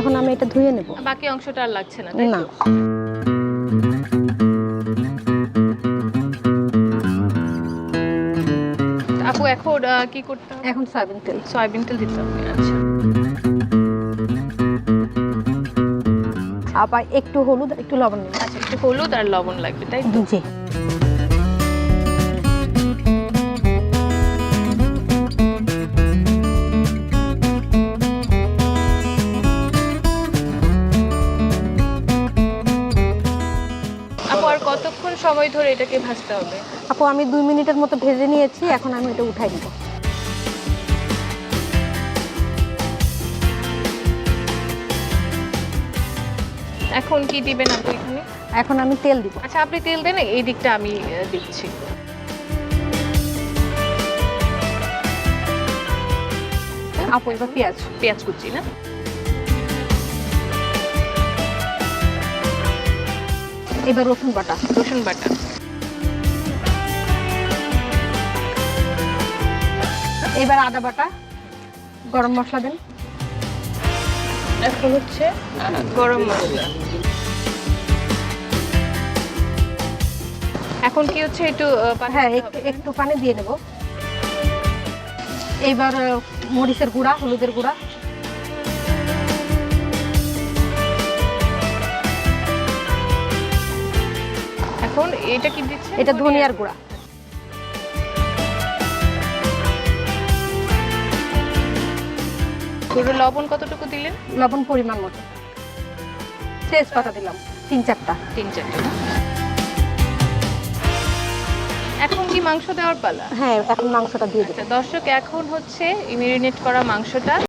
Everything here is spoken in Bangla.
এখন আমি এটা ধুয়ে নেব। বাকি অংশটা আর লাগছে না তাই না। আপু এখন কি করতে হবে? এখন সয়াবিন তেল। সয়াবিন তেল দিতে হবে আচ্ছা। আবার একটু হলুদ একটু লবণ আচ্ছা একটু হলুদ আর লবণ লাগবে তাই জি। আর কতক্ষণ সময় ধরে এটাকে ভাজতে হবে? আপু আমি দুই মিনিটের মতো ভেজে নিয়েছি এখন আমি এটা উঠাই দিব। এখন কি দিবেন আপু এখানে? এখন আমি তেল দিব। আচ্ছা আপনি তেল দেন এই দিকটা আমি দিচ্ছি। আপু এবার পেঁয়াজ। পেঁয়াজ কুচি না? এবার রসুন বাটা। রসুন বাটা। এবার আদা বাটা। গরম মশলা দেন। এখন হচ্ছে গরম মশলা। এখন কি হচ্ছে একটু হ্যাঁ একটু পানি দিয়ে নেব এইবার মরিচের গুঁড়া হলুদের গুঁড়া। এখন এটা কি দিচ্ছে এটা ধনিয়ার গুঁড়া। পুরো লবণ কতটুকু দিলেন? লবণ পরিমাণ মতো। তেজপাতা দিলাম তিন চারটা। তিন চারটা। এখন কি মাংস দেওয়ার পালা? হ্যাঁ এখন মাংসটা দিয়ে দেবো আচ্ছা দর্শক এখন হচ্ছে মেরিনেট করা মাংসটা।